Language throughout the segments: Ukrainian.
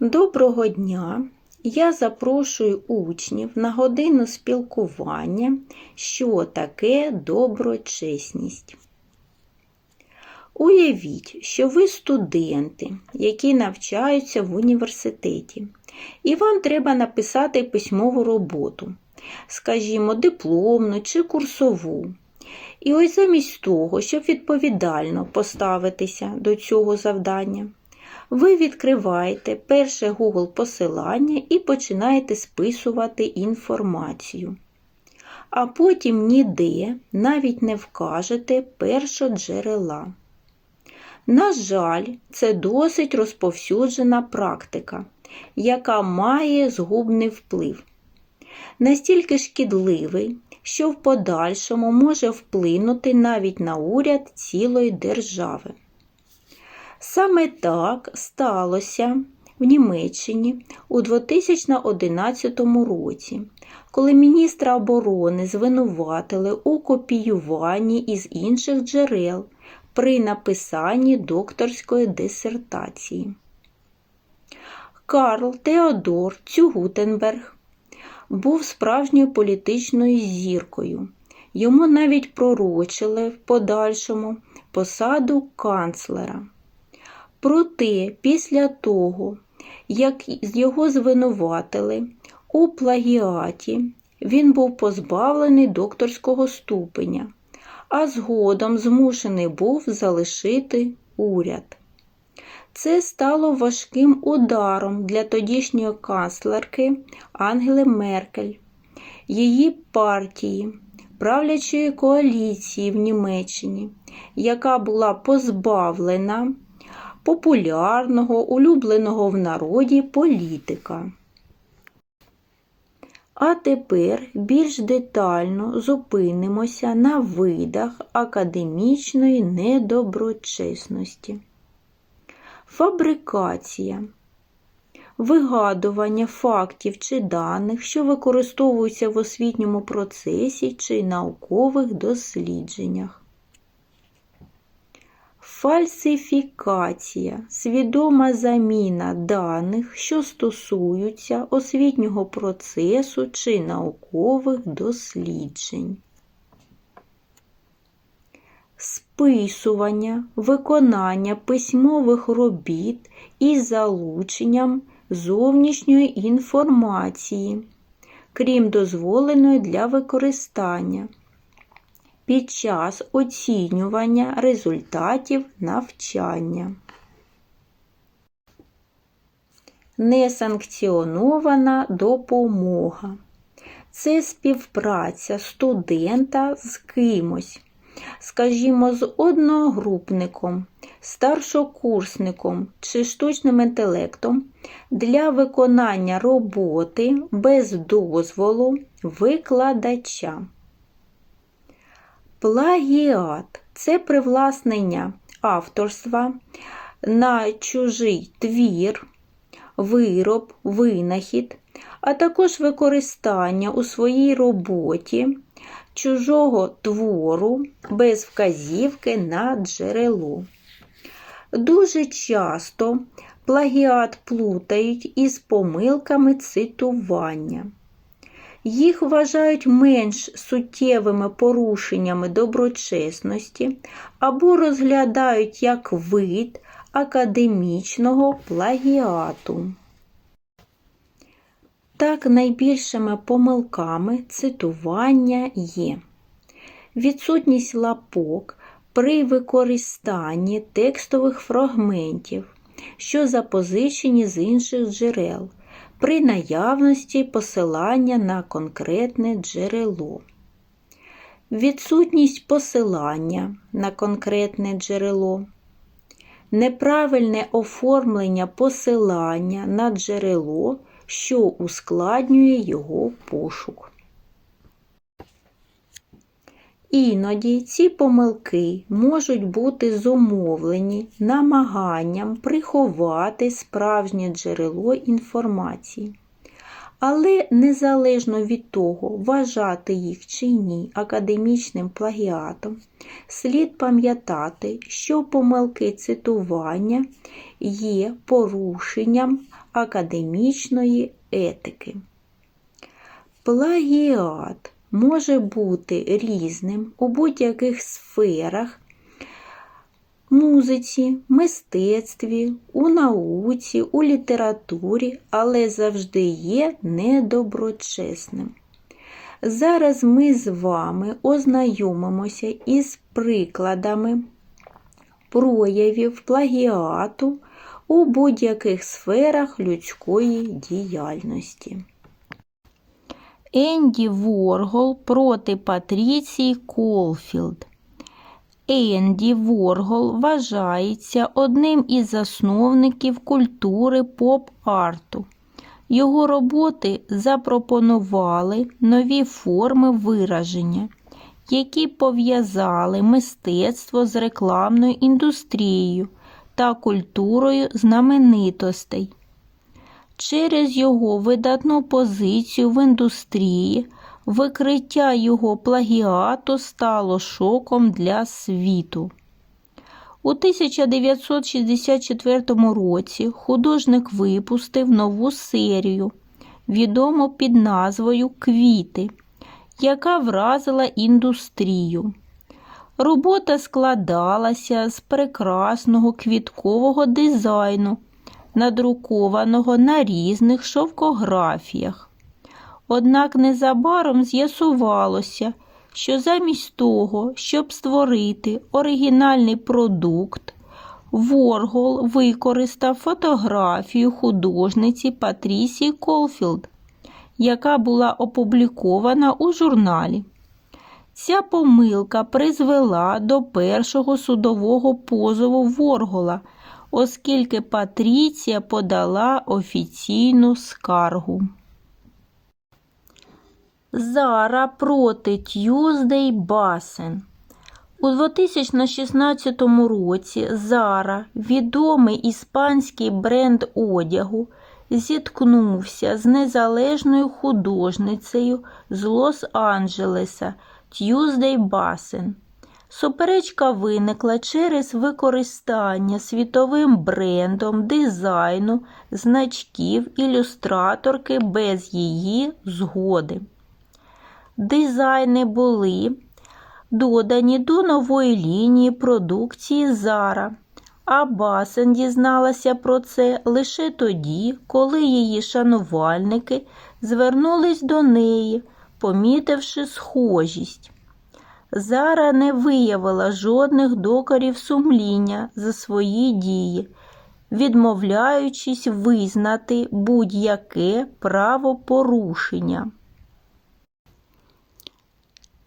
Доброго дня! Я запрошую учнів на годину спілкування, що таке доброчесність. Уявіть, що ви студенти, які навчаються в університеті, і вам треба написати письмову роботу, скажімо, дипломну чи курсову. І ось замість того, щоб відповідально поставитися до цього завдання, ви відкриваєте перше Google посилання і починаєте списувати інформацію. А потім ніде навіть не вкажете першоджерела. На жаль, це досить розповсюджена практика, яка має згубний вплив. Настільки шкідливий, що в подальшому може вплинути навіть на уряд цілої держави. Саме так сталося в Німеччині у 2011 році, коли міністра оборони звинуватили у копіюванні із інших джерел при написанні докторської дисертації. Карл Теодор Цюгутенберг був справжньою політичною зіркою. Йому навіть пророчили в подальшому посаду канцлера. Проте, після того, як його звинуватили у плагіаті, він був позбавлений докторського ступеня, а згодом змушений був залишити уряд. Це стало важким ударом для тодішньої канцлерки Ангели Меркель, її партії, правлячої коаліції в Німеччині, яка була позбавлена популярного, улюбленого в народі політика. А тепер більш детально зупинимося на видах академічної недоброчесності. Фабрикація вигадування фактів чи даних, що використовуються в освітньому процесі чи наукових дослідженнях. Фальсифікація свідома заміна даних, що стосуються освітнього процесу чи наукових досліджень. Списування, виконання письмових робіт із залученням зовнішньої інформації, крім дозволеної для використання під час оцінювання результатів навчання. Несанкціонована допомога. Це співпраця студента з кимось, скажімо, з одногрупником, старшокурсником чи штучним інтелектом для виконання роботи без дозволу викладача. Плагіат це привласнення авторства на чужий твір, вироб, винахід, а також використання у своїй роботі чужого твору без вказівки на джерело. Дуже часто плагіат плутають із помилками цитування. Їх вважають менш суттєвими порушеннями доброчесності або розглядають як вид академічного плагіату. Так, найбільшими помилками цитування є відсутність лапок при використанні текстових фрагментів, що запозичені з інших джерел при наявності посилання на конкретне джерело. Відсутність посилання на конкретне джерело, неправильне оформлення посилання на джерело, що ускладнює його пошук. Іноді ці помилки можуть бути зумовлені намаганням приховати справжнє джерело інформації Але незалежно від того, вважати їх чи ні академічним плагіатом, слід пам'ятати, що помилки цитування є порушенням академічної етики. Плагіат може бути різним у будь-яких сферах музиці, мистецтві, у науці, у літературі, але завжди є недоброчесним. Зараз ми з вами ознайомимося із прикладами проявів плагіату у будь-яких сферах людської діяльності. Енді Воргол проти Патріції Колфілд. Енді Воргол вважається одним із засновників культури поп-арту. Його роботи запропонували нові форми вираження, які пов'язали мистецтво з рекламною індустрією та культурою знаменитостей. Через його видатну позицію в індустрії викриття його плагіату стало шоком для світу. У 1964 році художник випустив нову серію, відому під назвою Квіти, яка вразила індустрію. Робота складалася з прекрасного квіткового дизайну, надрукованого на різних шовкографіях. Однак незабаром з'ясувалося, що замість того, щоб створити оригінальний продукт, Воргол використав фотографію художниці Патрісії Колфілд, яка була опублікована у журналі. Ця помилка призвела до першого судового позову Воргола, оскільки Патріція подала офіційну скаргу. Зара проти Т'юздей Басен. У 2016 році Зара, відомий іспанський бренд одягу, зіткнувся з незалежною художницею з Лос-Анджелеса Т'юздей Басен. Суперечка виникла через використання світовим брендом дизайну значків ілюстраторки без її згоди. Дизайни були додані до нової лінії продукції Зара, а Басен дізналася про це лише тоді, коли її шанувальники звернулись до неї, помітивши схожість. Зара не виявила жодних докорів сумління за свої дії, відмовляючись визнати будь-яке правопорушення.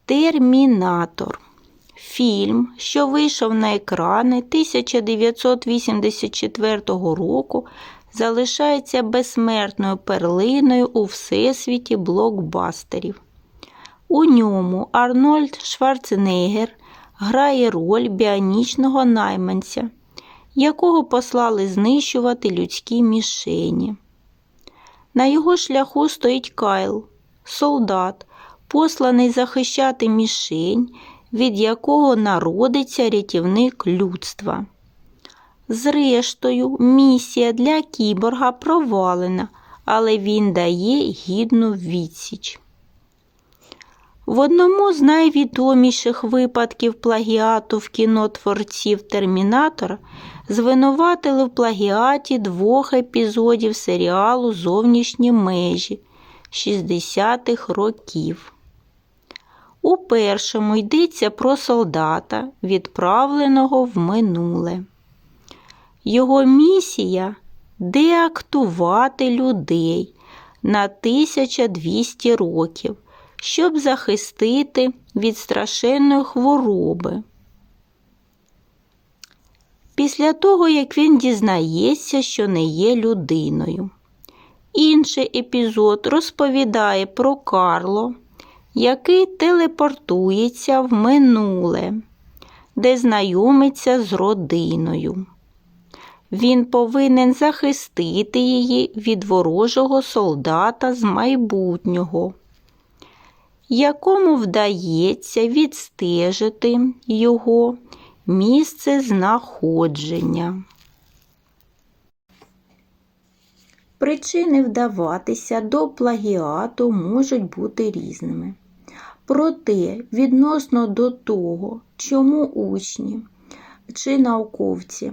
Термінатор фільм, що вийшов на екрани 1984 року, залишається безсмертною перлиною у всесвіті блокбастерів. У ньому Арнольд Шварценеггер грає роль біонічного найманця, якого послали знищувати людські мішені. На його шляху стоїть Кайл, солдат, посланий захищати мішень, від якого народиться рятівник людства. Зрештою, місія для кіборга провалена, але він дає гідну відсіч. В одному з найвідоміших випадків плагіату в кіно творців Термінатора звинуватили в плагіаті двох епізодів серіалу Зовнішні межі 60-х років. У першому йдеться про солдата, відправленого в минуле. Його місія деактувати людей на 1200 років, щоб захистити від страшенної хвороби. Після того, як він дізнається, що не є людиною. Інший епізод розповідає про Карло який телепортується в минуле, де знайомиться з родиною. Він повинен захистити її від ворожого солдата з майбутнього, якому вдається відстежити його місце знаходження. Причини вдаватися до плагіату можуть бути різними. Проте, відносно до того, чому учні чи науковці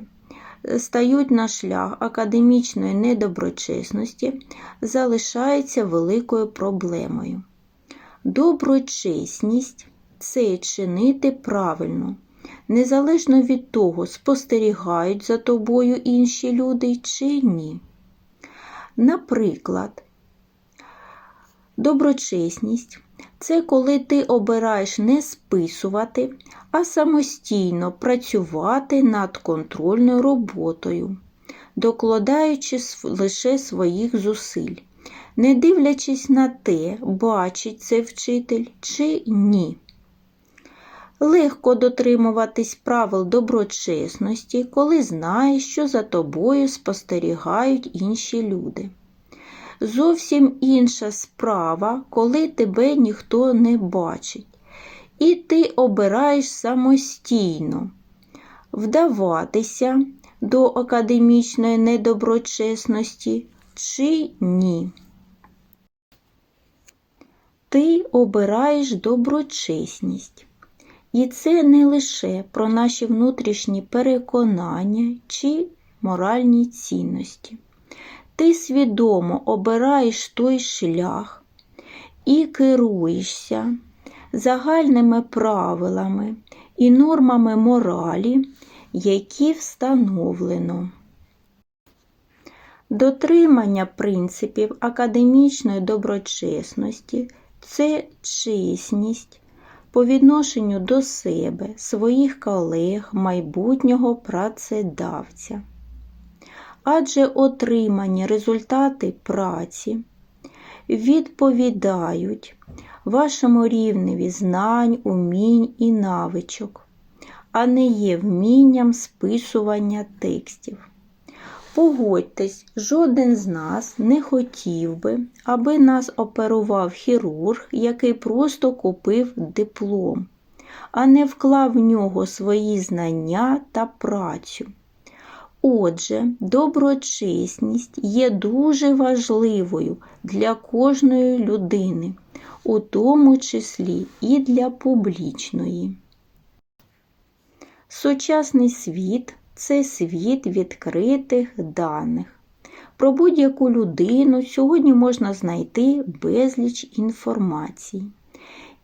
стають на шлях академічної недоброчесності, залишається великою проблемою. Доброчесність це чинити правильно, незалежно від того, спостерігають за тобою інші люди чи ні. Наприклад, доброчесність це коли ти обираєш не списувати, а самостійно працювати над контрольною роботою, докладаючи лише своїх зусиль, не дивлячись на те, бачить це вчитель чи ні. Легко дотримуватись правил доброчесності, коли знаєш, що за тобою спостерігають інші люди. Зовсім інша справа, коли тебе ніхто не бачить, і ти обираєш самостійно вдаватися до академічної недоброчесності чи ні. Ти обираєш доброчесність. І це не лише про наші внутрішні переконання чи моральні цінності. Ти свідомо обираєш той шлях і керуєшся загальними правилами і нормами моралі, які встановлено. Дотримання принципів академічної доброчесності це чесність по відношенню до себе, своїх колег, майбутнього працедавця. Адже отримані результати праці відповідають вашому рівневі знань, умінь і навичок, а не є вмінням списування текстів. Погодьтесь, жоден з нас не хотів би, аби нас оперував хірург, який просто купив диплом, а не вклав в нього свої знання та працю. Отже, доброчесність є дуже важливою для кожної людини, у тому числі і для публічної. Сучасний світ це світ відкритих даних. Про будь-яку людину сьогодні можна знайти безліч інформації.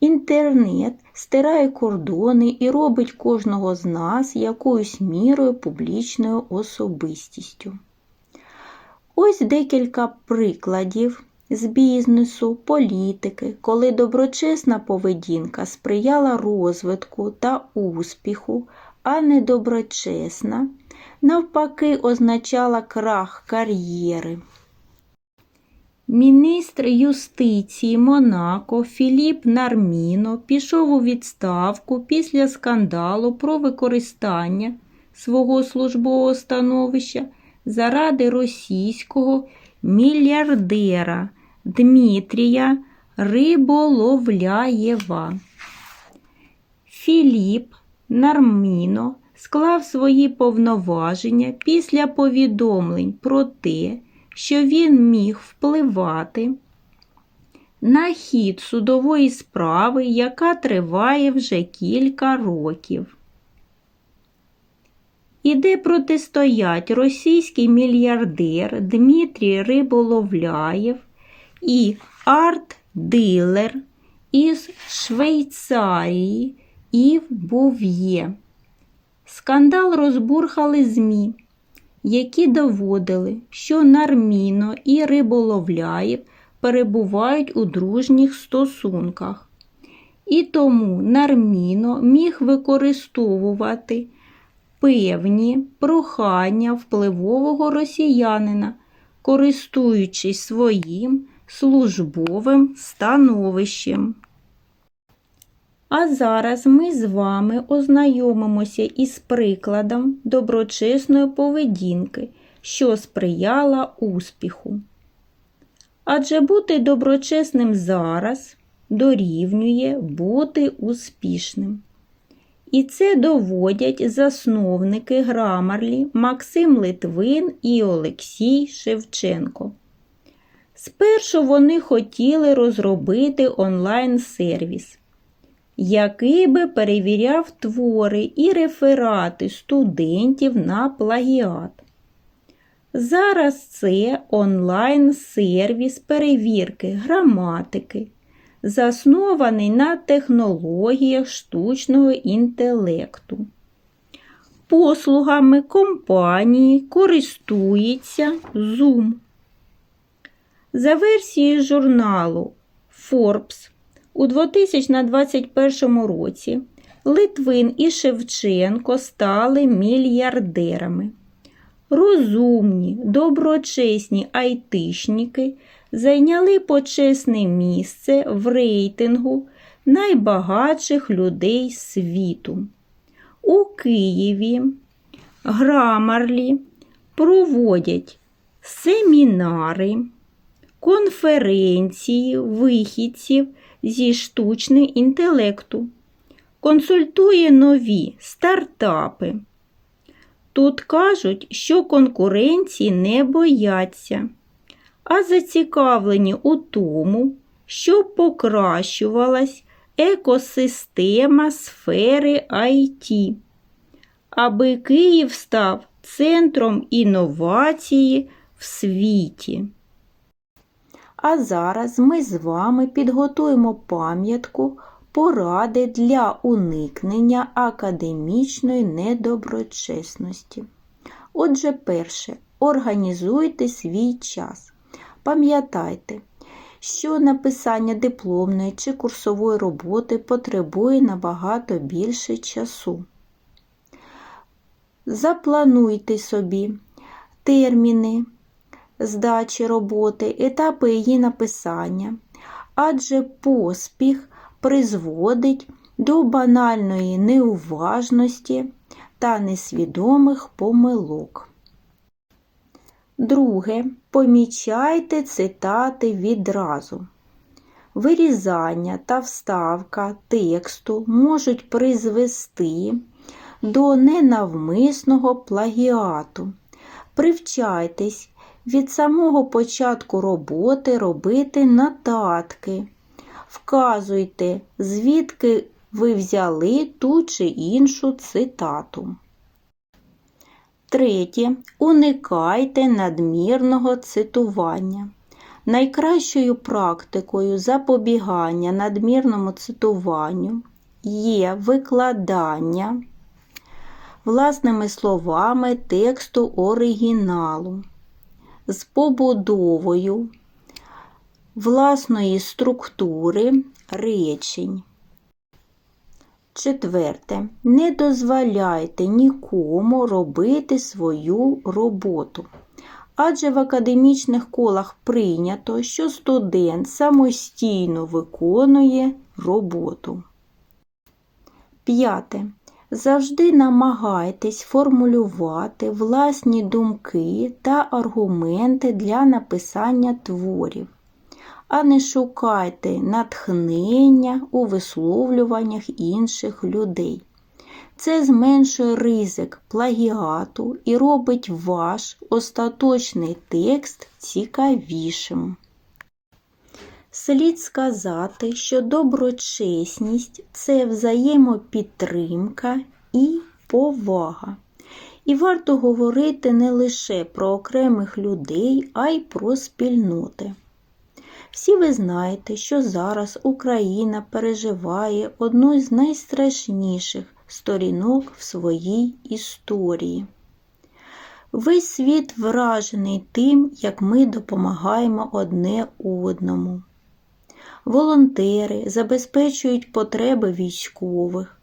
Інтернет стирає кордони і робить кожного з нас якоюсь мірою публічною особистістю. Ось декілька прикладів з бізнесу, політики, коли доброчесна поведінка сприяла розвитку та успіху, а недоброчесна, навпаки, означала крах кар'єри. Міністр юстиції Монако Філіп Нарміно пішов у відставку після скандалу про використання свого службового становища заради російського мільярдера Дмитрія Риболовляєва. Філіп Нарміно склав свої повноваження після повідомлень про те, що він міг впливати на хід судової справи, яка триває вже кілька років. І де протистоять російський мільярдер Дмитрій Риболовляєв і арт-дилер із Швейцарії Ів Був'є. Скандал розбурхали ЗМІ, які доводили, що Нарміно і Риболовляєв перебувають у дружніх стосунках. І тому Нарміно міг використовувати певні прохання впливового росіянина, користуючись своїм службовим становищем. А зараз ми з вами ознайомимося із прикладом доброчесної поведінки, що сприяла успіху. Адже бути доброчесним зараз дорівнює бути успішним. І це доводять засновники грамарлі Максим Литвин і Олексій Шевченко. Спершу вони хотіли розробити онлайн-сервіс, який би перевіряв твори і реферати студентів на плагіат. Зараз це онлайн-сервіс перевірки граматики, заснований на технологіях штучного інтелекту. Послугами компанії користується Zoom. За версією журналу Forbes у 2021 році Литвин і Шевченко стали мільярдерами. Розумні, доброчесні айтишники зайняли почесне місце в рейтингу найбагатших людей світу. У Києві грамарлі проводять семінари, конференції вихідців зі штучного інтелекту, консультує нові стартапи. Тут кажуть, що конкуренції не бояться, а зацікавлені у тому, щоб покращувалась екосистема сфери IT, аби Київ став центром інновації в світі. А зараз ми з вами підготуємо пам'ятку поради для уникнення академічної недоброчесності. Отже, перше, організуйте свій час. Пам'ятайте, що написання дипломної чи курсової роботи потребує набагато більше часу. Заплануйте собі терміни здачі роботи, етапи її написання, адже поспіх призводить до банальної неуважності та несвідомих помилок. Друге. Помічайте цитати відразу. Вирізання та вставка тексту можуть призвести до ненавмисного плагіату. Привчайтесь від самого початку роботи робити нотатки. Вказуйте, звідки ви взяли ту чи іншу цитату. Третє. Уникайте надмірного цитування. Найкращою практикою запобігання надмірному цитуванню є викладання власними словами тексту оригіналу з побудовою власної структури речень. Четверте. Не дозволяйте нікому робити свою роботу. Адже в академічних колах прийнято, що студент самостійно виконує роботу. П'яте. Завжди намагайтесь формулювати власні думки та аргументи для написання творів, а не шукайте натхнення у висловлюваннях інших людей. Це зменшує ризик плагіату і робить ваш остаточний текст цікавішим. Слід сказати, що доброчесність це взаємопідтримка і повага. І варто говорити не лише про окремих людей, а й про спільноти. Всі ви знаєте, що зараз Україна переживає одну з найстрашніших сторінок в своїй історії. Весь світ вражений тим, як ми допомагаємо одне одному. Волонтери забезпечують потреби військових,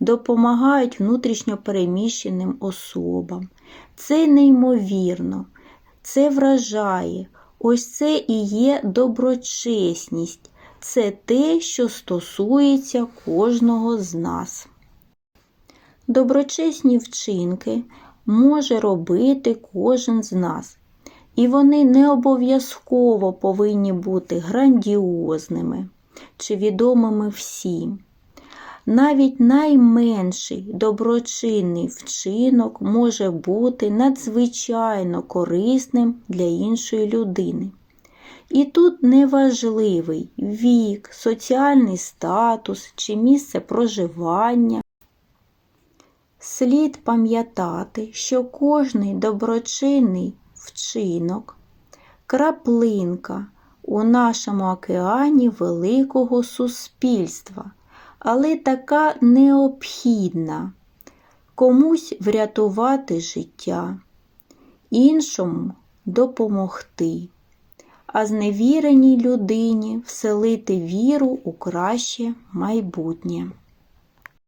допомагають внутрішньопереміщеним особам. Це неймовірно, це вражає. Ось це і є доброчесність, це те, що стосується кожного з нас. Доброчесні вчинки може робити кожен з нас, і вони не обов'язково повинні бути грандіозними чи відомими всім. Навіть найменший доброчинний вчинок може бути надзвичайно корисним для іншої людини. І тут неважливий вік, соціальний статус чи місце проживання. Слід пам'ятати, що кожний доброчинний вчинок, краплинка у нашому океані великого суспільства, але така необхідна комусь врятувати життя, іншому допомогти, а зневіреній людині вселити віру у краще майбутнє.